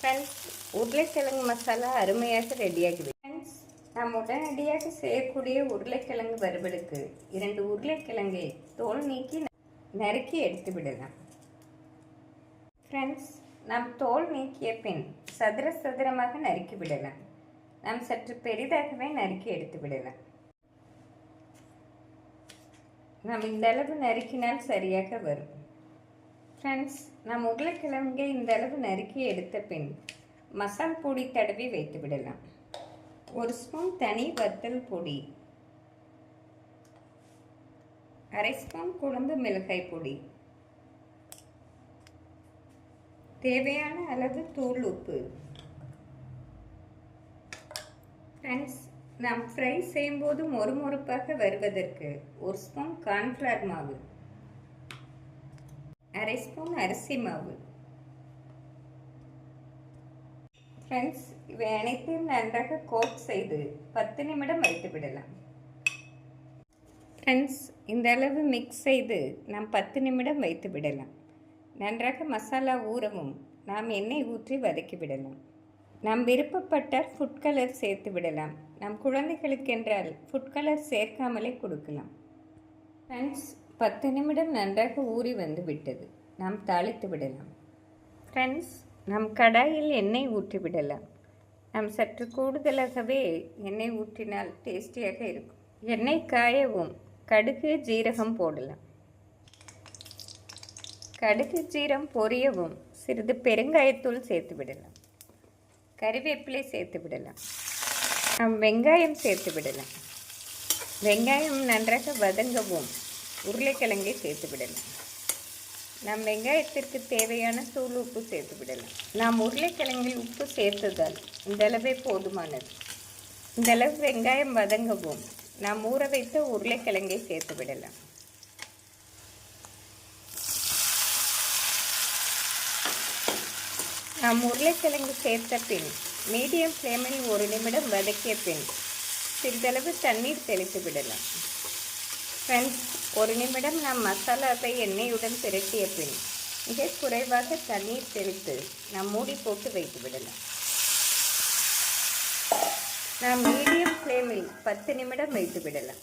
Friends உருளைக்கிழங்கு மசாலா அருமையாக ரெடியாகிவிடும் friends நாம் உடனடியாக செய்யக்கூடிய உருளைக்கிழங்கு வறுவலுக்கு இரண்டு உருளைக்கிழங்கை தோல் நீக்கி நறுக்கி எடுத்து விடலாம். ஃப்ரெண்ட்ஸ் நாம் தோல் நீக்கிய பின் சதுர சதுரமாக நறுக்கி விடலாம். நாம் சற்று பெரிதாகவே நறுக்கி எடுத்து விடலாம். நாம் இந்த அளவு நறுக்கினால் சரியாக வரும். ஃப்ரெண்ட்ஸ் நாம் உருளைக்கிழங்கை இந்த அளவு நறுக்கி எடுத்த பின் மசால் பொடி தடவி வைத்து விடலாம். ஒரு ஸ்பூன் தனி வத்தல் பொடி அரை ஸ்பூன் குழம்பு மிளகாய் பொடி தேவையான அளவு தூள் உப்பு. ஃப்ரெண்ட்ஸ் நாம் ஃப்ரை செய்யும்போது மொறுமொறுப்பாக வருவதற்கு ஒரு ஸ்பூன் கார்ன்ஃப்ளவர் மாவு. அரை ஸ்பூன் அரிசி மாவு ஃப்ரெண்ட்ஸ் இவை அனைத்தையும் நன்றாக கோட் செய்து பத்து நிமிடம் வைத்து விடலாம். ஃப்ரெண்ட்ஸ் இந்த அளவு மிக்ஸ் செய்து நாம் பத்து நிமிடம் வைத்து விடலாம். நன்றாக மசாலா ஊறவும் நாம் எண்ணெய் ஊற்றி வதக்கி விடலாம். நாம் விருப்பப்பட்டால் ஃபுட் கலர் சேர்த்து விடலாம். நம் குழந்தைகளுக்கென்றால் ஃபுட் கலர் சேர்க்காமலே கொடுக்கலாம். ஃப்ரெண்ட்ஸ் பத்து நிமிடம் நன்றாக ஊறி வந்து விட்டது. நாம் தாளித்து விடலாம். ஃப்ரெண்ட்ஸ் நம் கடாயில் எண்ணெய் ஊற்றி விடலாம். நாம் சற்று கூடுதலாகவே எண்ணெய் ஊற்றினால் டேஸ்டியாக இருக்கும். எண்ணெய் காயவும். கடுகு ஜீரகம் போடலாம். கடுகு ஜீரம் பொரியவும். சிறிது பெருங்காயத்தூள் சேர்த்து விடலாம். கறிவேப்பிலை சேர்த்து விடலாம். நாம் வெங்காயம் சேர்த்து விடலாம். வெங்காயம் நன்றாக வதங்கவும். உருளைக்கிழங்கை சேர்த்து விடலாம். நாம் வெங்காயத்திற்கு தேவையான தூள் உப்பு சேர்த்து விடலாம். நாம் உருளைக்கிழங்கில் உப்பு சேர்த்ததால் இந்த அளவே போதுமானது. இந்த அளவு வெங்காயம் வதங்கவும். நாம் ஊற வைத்த உருளைக்கிழங்கை சேர்த்து விடலாம். நாம் உருளைக்கிழங்கு சேர்த்த பின் மீடியம் ஃப்ளேமில் ஒரு நிமிடம் வதக்கிய பின் சிறிதளவு தண்ணீர் தெளித்து விடலாம். ஃப்ரெண்ட்ஸ் ஒரு நிமிடம் நாம் மசாலாவை எண்ணெயுடன் திரட்டிய பின் மிக குறைவாக தண்ணீர் தெளித்து நாம் மூடி போட்டு வைத்து விடலாம். நாம் மீடியம் ஃப்ளேமில் பத்து நிமிடம் வைத்து விடலாம்.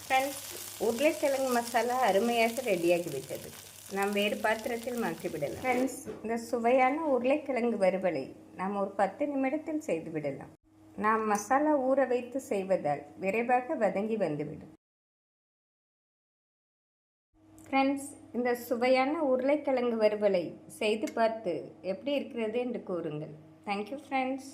ஃப்ரெண்ட்ஸ் உருளைக்கிழங்கு மசாலா அருமையாக ரெடியாகிவிட்டது. நாம் வேறு பாத்திரத்தில் மாற்றிவிடலாம் ஃப்ரெண்ட்ஸ் இந்த சுவையான உருளைக்கிழங்கு வறுவலை நாம் ஒரு பத்து நிமிடத்தில் செய்துவிடலாம் நாம் மசாலா ஊற வைத்து செய்வதால் விரைவாக வதங்கி வந்துவிடும். ஃப்ரெண்ட்ஸ் இந்த சுவையான உருளைக்கிழங்கு வறுவலை செய்து பார்த்து எப்படி இருக்கிறது என்று கூறுங்கள். Thank you friends